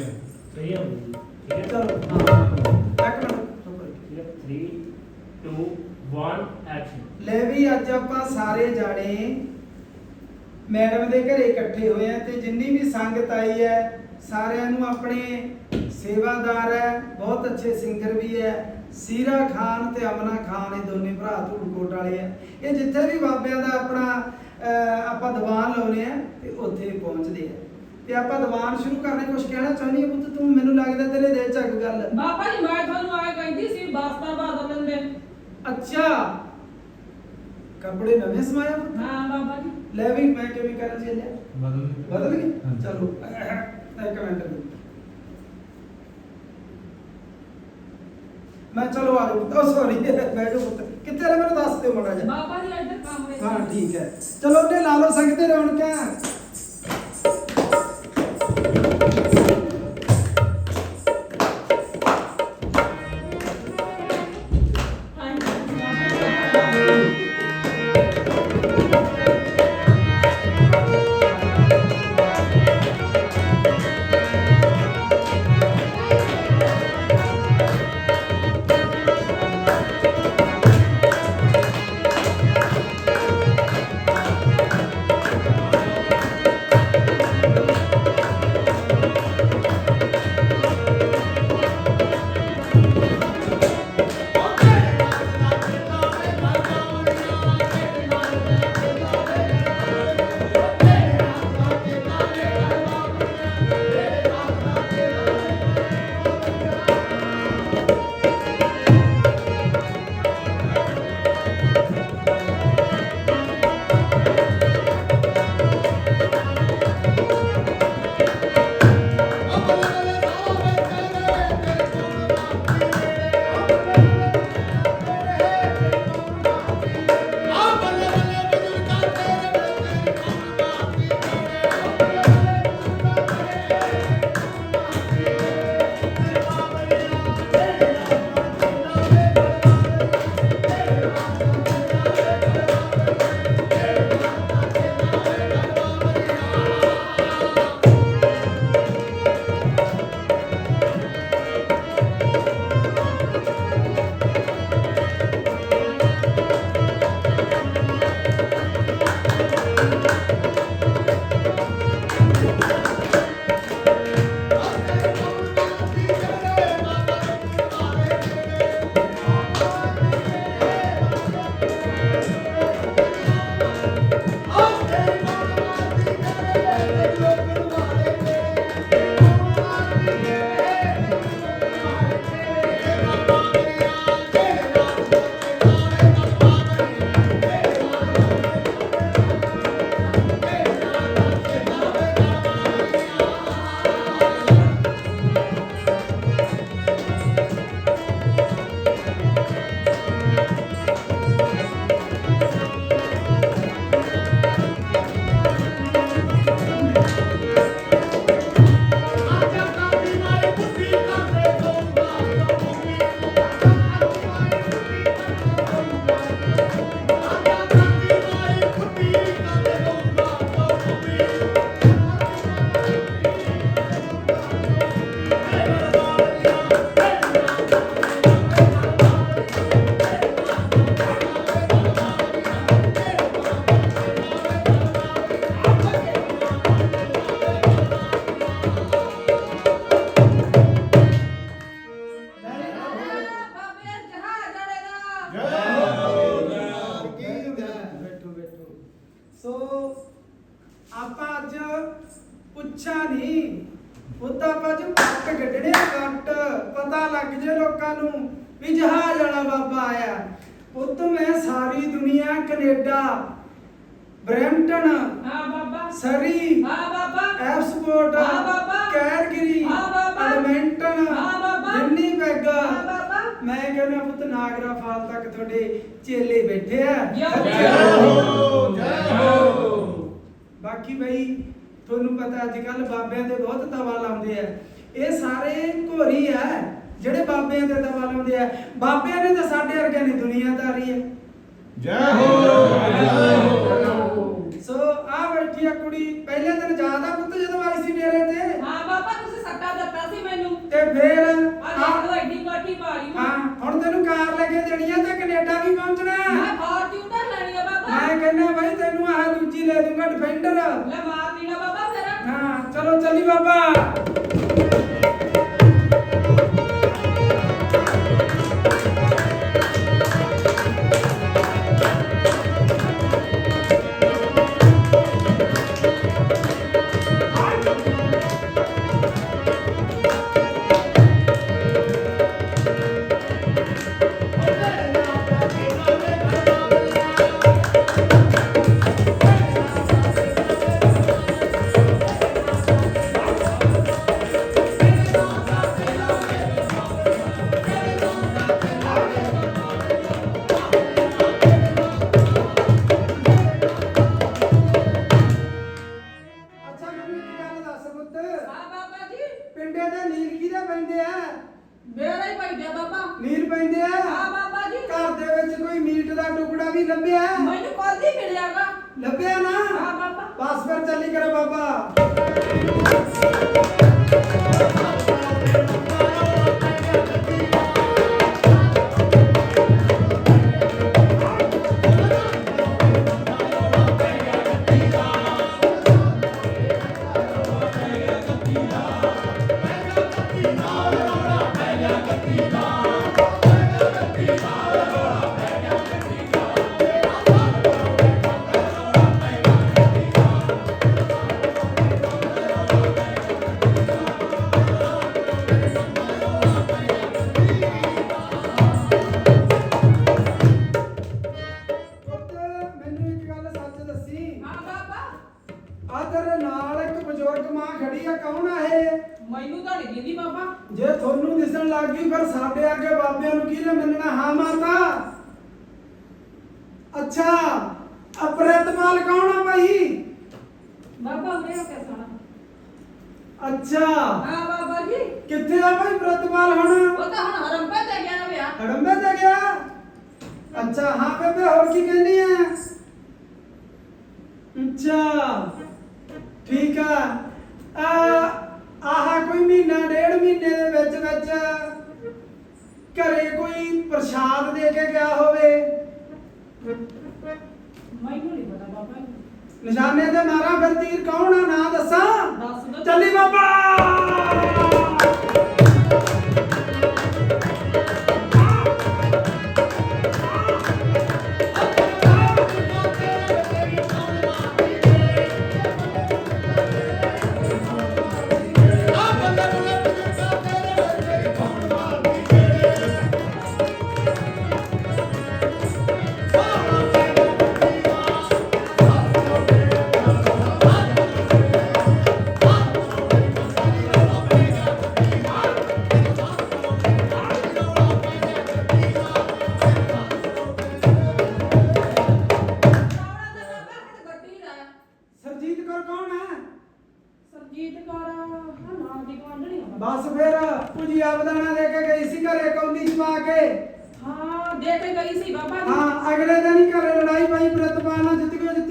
ਬਸ ਠੀਕ। ਓਕੇ ਸਹੀ ਹੈ ਬਾਬੂ ਜੀ ਠੀਕ ਹੈ ਚਲੋ। ਹਾਂ। ਇੱਕ ਮਿੰਟ। ਚੁੱਪ ਰਹੋ। ਠੀਕ ਹੈ। 3 2 1 ਐਕਸ਼ਨ ਲੈ ਵੀ ਅੱਜ ਆਪਾਂ ਸਾਰੇ ਜਾਣੇ ਮੈਡਮ ਦੇ ਘਰੇ ਇਕੱਠੇ ਹੋਏ ਆ ਤੇ ਜਿੰਨੀ ਵੀ ਸੰਗਤ ਆਈ ਹੈ ਸਾਰਿਆਂ ਨੂੰ ਆਪਣੇ ਸੇਵਾਦਾਰ ਹੈ ਬਹੁਤ ਅੱਛੇ ਸਿੰਗਰ ਵੀ ਹੈ। ਸੀਰਾ ਖਾਨ ਤੇ ਅਮਨਾ ਖਾਨ ਇਹ ਦੋਨੇ ਭਰਾ ਧੂੜਕੋਟ ਵਾਲੇ ਆ। ਇਹ ਜਿੱਥੇ ਵੀ ਬਾਬਿਆਂ ਦਾ ਆਪਣਾ ਆਪਾਂ ਦੀਵਾਨ ਲਾਉਨੇ ਆ ਤੇ ਉੱਥੇ ਪਹੁੰਚਦੇ ਆ। ਤੇ ਆਪਾਂ ਦੀਵਾਨ ਸ਼ੁਰੂ ਕਰਨੇ ਕੁਝ ਕਹਿਣਾ ਚਾਹੁੰਦੀ ਹੈ ਪੁੱਤ ਤੂੰ ਮੈਨੂੰ ਲੱਗਦਾ ਤੇਰੇ ਦਿਲ ਚ ਅੱਗ ਗੱਲ ਬਾਬਾ ਜੀ ਮੈਂ ਤੁਹਾਨੂੰ ਆਏ ਕਹਿੰਦੀ ਸੀ ਬਸਤਾ ਬਦਲ ਲੈਂਦੇ ਅੱਛਾ। ਕੱਪੜੇ ਨਵੇਂ ਸਮਾਇਆ ਪੁੱਤ? ਹਾਂ ਬਾਬਾ ਜੀ। ਲੈ ਵੀ ਮੈਂ ਕਿਵੇਂ ਕਰਾਂ ਚੱਲਿਆ ਬਦਲ ਬਦਲ ਗਏ ਹਾਂਜੀ। ਚਲੋ ਇੱਕ ਮਿੰਟ। ਰੁਕੋ। ਮੈਂ ਚਲੋ ਆ ਜਾਓ ਉਹ ਸੌਰੀ ਬੈਠੋ ਪੁੱਤ। ਕਿੱਥੇ ਨੇ ਮੈਨੂੰ ਦੱਸ ਦਿਓ ਮਾੜਾ ਜਿਹਾ। ਬਾਬਾ ਜੀ ਇੱਧਰ ਕਮਰੇ ਚ ਹਾਂ ਠੀਕ ਹੈ। ਚਲੋ ਉਹਨੇ ਲਾ ਲਓ ਸੰਗਤੇ ਰੌਣਕਾਂ। ਵਾਲੇ ਦਾ ਬੈਠੋ ਬੈਠੋ ਸੋ ਆਪਾਂ ਅੱਜ ਪੁੱਛਾ ਨਹੀਂ ਉਹਦਾ ਆਪਾਂ ਅੱਜ ਕੱਟ ਆ, ਕੱਟ ਪਤਾ ਲੱਗ ਜੇ ਲੋਕਾਂ ਨੂੰ ਵੀ ਜਹਾਜ਼ ਵਾਲਾ ਬਾਬਾ ਆਇਆ ਪੁੱਤ ਮੈਂ ਸਾਰੀ ਦੁਨੀਆ ਕੈਨੇਡਾ ਬਰੈਂਪਟਨ ਹਾਂ ਬਾਬਾ ਸਰੀ ਹਾਂ ਬਾਬਾ ਐਪਸਪੋਰਟ ਹਾਂ ਬਾਬਾ। ਕੈਰਗਰੀ ਹਾਂ ਬਾਬਾ। ਐਡਮਿੰਟਨ ਹਾਂ ਬਾਬਾ। ਮੈਂ ਕਹਿੰਦਾ ਪੁੱਤ ਨਾਗਰਾ ਫਾਲ ਤੱਕ ਤੁਹਾਡੇ ਚੇਲੇ ਬੈਠੇ ਆ। ਜੈ ਹੋ। ਜੈ ਹੋ। ਬਾਕੀ ਬਈ ਤੁਹਾਨੂੰ ਪਤਾ ਅੱਜ ਕੱਲ ਬਾਬਿਆਂ ਦੇ ਬਹੁਤ ਦਵਾ ਲਾਉਂਦੇ ਆ। ਇਹ ਸਾਰੇ ਘੋਰੀ ਆ ਜਿਹੜੇ ਬਾਬਿਆਂ ਦੇ ਦਵਾ ਲਾਉਂਦੇ ਆ। ਬਾਬਿਆਂ ਨੇ ਤਾਂ ਸਾਡੇ ਵਰਗਿਆਂ ਨੇ ਦੁਨੀਆਦਾਰੀ ਹੈ। ਜੈ ਹੋ। ਸੋ ਆ ਬੈਠੀ ਆ ਕੁੜੀ ਪਹਿਲੇ ਦਿਨ ਯਾਦ ਆ ਪੁੱਤ ਜਦੋਂ ਆਈ ਸੀ ਡੇਰੇ ਤੇ? ਹਾਂ ਬਾਬਾ ਤੁਸੀਂ ਤੇ ਫੇਰ ਆ ਆ ਦੇਖ ਐਡੀ ਕੋਠੀ ਪਾਲੀ ਹਾਂ ਹੁਣ ਤੈਨੂੰ ਕਾਰ ਲੈ ਕੇ ਦੇਣੀ ਆ ਤੇ ਕੈਨੇਡਾ ਵੀ ਪਹੁੰਚਣਾ। ਮੈਂ ਫਾਰਚੂਨਰ ਲੈਣੀ ਆ ਬਾਬਾ। ਮੈਂ ਕਹਿੰਦਾ ਬਾਈ ਤੈਨੂੰ ਆਹ ਦੂਜੀ ਲੈ ਦੂੰਗਾ ਡਿਫੈਂਡਰ। ਲੈ ਮਾਰ ਦੇਣਾ ਬਾਬਾ ਫਿਰ ਹਾਂ ਚਲੋ ਚੱਲੀ ਬਾਬਾ। ਕਿੱਥੇ ਆ ਭਾਈ ਪ੍ਰਤਪਾਲ ਹੁਣ? ਉਹ ਤਾਂ ਹੁਣ ਹਰੰਪਾ ਤੇ ਗਿਆ ਨਾ ਵਿਆਹ। ਹੜੰਬੇ ਤੇ ਗਿਆ? ਅੱਛਾ ਹਾਂ ਬੇਬੇ ਹੋਰ ਕੀ ਕਹਿੰਦੀ ਆ ਅੱਛਾ ਠੀਕ ਆ। ਆ ਆਹ ਕੋਈ ਮਹੀਨਾ ਡੇਢ ਮਹੀਨੇ ਦੇ ਵਿੱਚ ਵਿੱਚ ਘਰੇ ਕੋਈ ਪ੍ਰਸ਼ਾਦ ਦੇ ਕੇ ਗਿਆ ਹੋਵੇ। ਮੈਨੂੰ ਨਹੀਂ ਪਤਾ ਬਾਬਾ ਜੀ। ਨਿਸ਼ਾਨੇ ਤੇ ਮਾਰਾ ਫਿਰ ਤੀਰ ਕੌਣ ਆ? ਨਾਂ ਦੱਸਾਂ?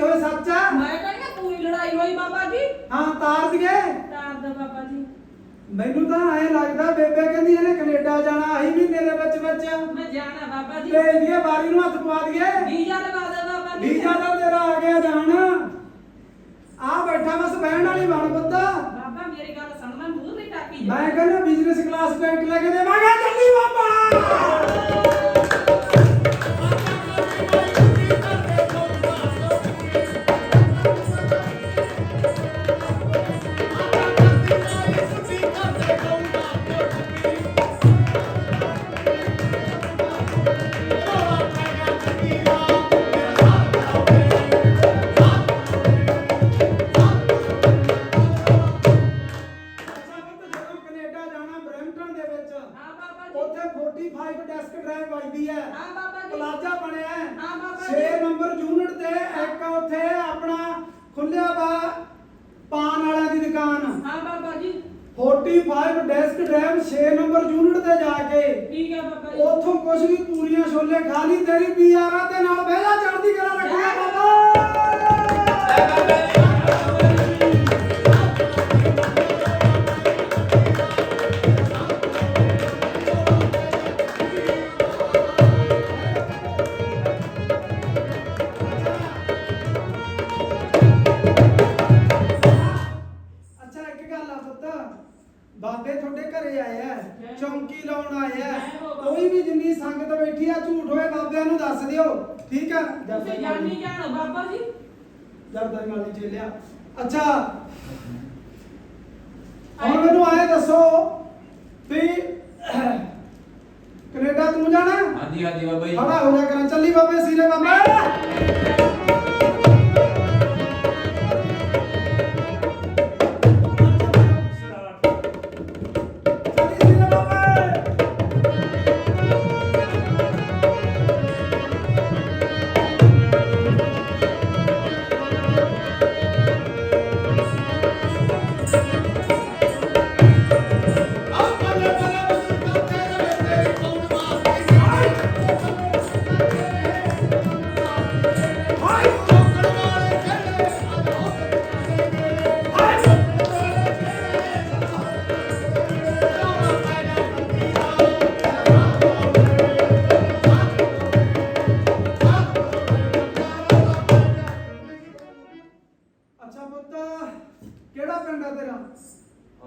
ਜਿੱਤੀ ਹੋਏ ਸੱਚ? ਆ ਮੈਂ ਕਹਿੰਦਾ ਤੂੰ ਹੀ ਲੜਾਈ ਹੋਈ ਬਾਬਾ ਜੀ। ਹਾਂ ਤਾਰ ਦਈਏ ਤਾਰ ਦਾ ਬਾਬਾ ਜੀ। ਮੈਨੂੰ ਤਾਂ ਐ ਲੱਗਦਾ ਬੇਬੇ ਕਹਿੰਦੀ ਇਹਨੇ ਕੈਨੇਡਾ ਜਾਣਾ ਆਹੀ ਮਹੀਨੇ ਦੇ ਵਿੱਚ ਵਿੱਚ ਮੈਂ ਜਾਣਾ ਬਾਬਾ ਜੀ। ਭੇਜ ਦਈਏ ਬਾਰੀ ਨੂੰ ਹੱਥ ਪਵਾ ਦਈਏ। ਵੀਜ਼ਾ ਲਵਾ ਦੇ ਬਾਬਾ ਜੀ। ਵੀਜ਼ਾ ਤਾਂ ਤੇਰਾ ਆ ਗਿਆ ਜਾਣ। ਆ ਬੈਠਾ ਬਸ ਬਹਿਣ ਵਾਲੀ ਬਣ ਪੁੱਤਾ। ਬਾਬਾ ਮੇਰੀ ਗੱਲ ਸੁਣ ਮੈਂ ਮੂੰਹ ਤੇ ਟਾਕੀ ਜਾ ਮੈਂ ਕਹਿੰਦਾ ਬਿਜ਼ਨਸ ਕਲਾਸ ਟਿਕਟ ਲੈ ਕੇ ਦੇਵਾਂਗਾ। ਚੱਲੀ ਬਾਬਾ! 45 ਡੈਸਕ ਡਰਾਈਵ ਵੱਜਦੀ ਹੈ। ਹਾਂ ਬਾਬਾ ਜੀ। ਪਲਾਜ਼ਾ ਬਣਿਆ ਹੈ। ਹਾਂ ਬਾਬਾ 6 ਜੀ ਨੰਬਰ ਯੂਨਿਟ ਤੇ ਇੱਕ ਉੱਥੇ ਆਪਣਾ ਖੁੱਲਿਆ ਵਾ ਪਾਨ ਵਾਲਿਆਂ ਦੀ ਦੁਕਾਨ। ਹਾਂ Baba ji. 45 desk drive 6 number unit ਤੇ ਜਾ ਕੇ। ਠੀਕ ਹੈ ਬਾਬਾ ਜੀ। ਉਥੋਂ ਕੁਝ ਵੀ ਪੂਰੀਆਂ ਛੋਲੇ ਖਾ ਲਈ ਤੇਰੀ ਪੀਆਰਾ ਤੇ ਨਾਲ ਬਹਿ ਜਾ ਚੜਦੀ ਕਰਾ ਰੱਖਿਆ ਬਾਬਾ। ਜਰਦਾਈ ਮਾਲੀ ਚੇਲਿਆ। ਅੱਛਾ। ਹੁਣ ਮੈਨੂੰ ਆਏ ਦੱਸੋ ਵੀ ਕੈਨੇਡਾ ਤੂੰ ਜਾਣਾ? ਹਾਂਜੀ ਹਾਂਜੀ ਬਾਬਾ ਜੀ। ਖੜਾ ਹੋ ਜਾ ਕਰਾਂ। ਚੱਲੀ ਬਾਬੇ ਸੀਰੇ ਬਾਬਾ।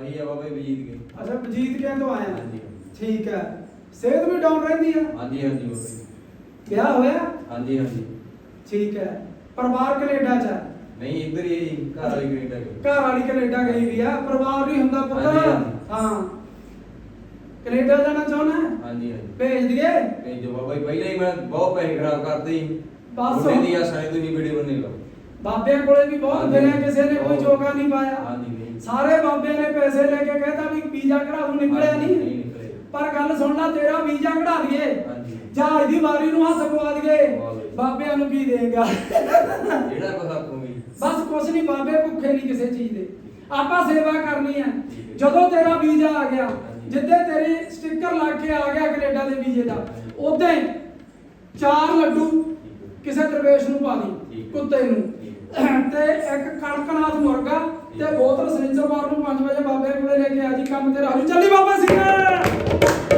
ਆਹੀ ਆ ਬਾਬਾ ਜੀ ਵਜੀਦ ਕੇ। ਅੱਛਾ ਬਜੀਤ ਕਿਆਂ ਤੋਂ ਆਇਆ ਹਾਂਜੀ ਠੀਕ ਹੈ। ਸਿਹਤ ਵੀ ਡਾਊਨ ਰਹਿੰਦੀ ਆ? ਹਾਂਜੀ ਹਾਂਜੀ ਬਾਬਾ ਜੀ। ਵਿਆਹ ਹੋਇਆ? ਹਾਂਜੀ ਹਾਂਜੀ। ਠੀਕ ਹੈ। ਪਰਿਵਾਰ ਕੈਨੇਡਾ ਚ ਨਹੀਂ ਇੱਧਰ ਹੀ ਹੈ ਜੀ ਘਰ ਵਾਲੀ ਕੈਨੇਡਾ ਗਏ ਘਰ ਵਾਲੀ ਕੈਨੇਡਾ ਗਈ ਵੀ ਆ। ਪਰਿਵਾਰ ਨਹੀਂ ਹੁੰਦਾ ਪੁੱਤ। ਹਾਂਜੀ। ਹਾਂ। ਕੈਨੇਡਾ ਜਾਣਾ ਚਾਹੁੰਦਾ ਹੈ? ਹਾਂਜੀ ਹਾਂਜੀ। ਭੇਜ ਦਈਏ? ਤੇ ਜੋ ਬਾਬਾ ਜੀ ਪਹਿਲਾਂ ਹੀ ਮੈਂ ਬਹੁਤ ਪੈਸੇ ਖਰਾਬ ਕਰਤੇ ਜੀ। ਬਸ। ਉਹਨੇ ਦੀ ਆਸਾਂ ਤੁਸੀਂ ਵੀਡੀਓ ਬਣੇ ਲਓ। ਬਾਬਿਆਂ ਕੋਲੇ ਵੀ ਬਹੁਤ ਹਾਂਜੀ। ਕਿਸੇ ਨੇ ਕੋਈ ਬਹੁਤ। ਜੋਗਾ ਨਹੀਂ ਪਾਇਆ। ਹਾਂਜੀ। ਨਹੀਂ ਸਾਰੇ ਬਾਬਿਆਂ ਨੇ ਪੈਸੇ ਲੈ ਕੇ ਕਹਿੰਦਾ ਵੀ ਵੀਜ਼ਾ ਕਢਾਉ ਨਿਕਲਿਆ ਨਹੀਂ। ਪਰ ਗੱਲ ਸੁਣ ਲੈ ਤੇਰਾ ਵੀਜ਼ਾ ਕਢਾ ਹਾਂਜੀ। ਜਹਾਜ਼ ਦੀ ਵਾਰੀ ਨੂੰ ਹੱਥ ਪਵਾ ਦਈਏ। ਲਈਏ। ਬਾਬਿਆਂ ਨੂੰ ਕੀ ਦੇਗਾ ਜਿਹੜਾ ਬਸ ਕੁਛ ਨਹੀਂ ਬਾਬੇ ਭੁੱਖੇ ਨਹੀਂ ਕਿਸੇ ਚੀਜ਼ ਦੇ। ਆਪਾਂ ਸੇਵਾ ਕਰਨੀ ਹੈ। ਜਦੋਂ ਤੇਰਾ ਵੀਜ਼ਾ ਆ ਗਿਆ। ਜਿੱਦੇ ਤੇਰੇ ਸਟicker ਲੱਗ ਕੇ ਆ ਗਿਆ ਕੈਨੇਡਾ ਦੇ ਵੀਜ਼ੇ ਦਾ। ਉਦੋਂ ਚਾਰ ਲੱਡੂ ਕਿਸੇ ਦਰਵੇਸ਼ ਨੂੰ ਪਾ ਦੀ। ਕੁੱਤੇ ਨੂੰ। ਤੇ ਇੱਕ ਕੜਕਨਾਥ ਮੁਰਗਾ ਤੇ ਹੈ। ਬੋਤਲ ਸਰਿੰਜਰਵਾਰ ਨੂੰ 5 ਵਜੇ ਬਾਬੇ ਕੋਲੇ ਲੈ ਕੇ ਆ ਜੀ, ਕੰਮ ਤੇਰਾ ਹੋ ਚੱਲੀ ਬਾਬਾ ਸਿੰਘ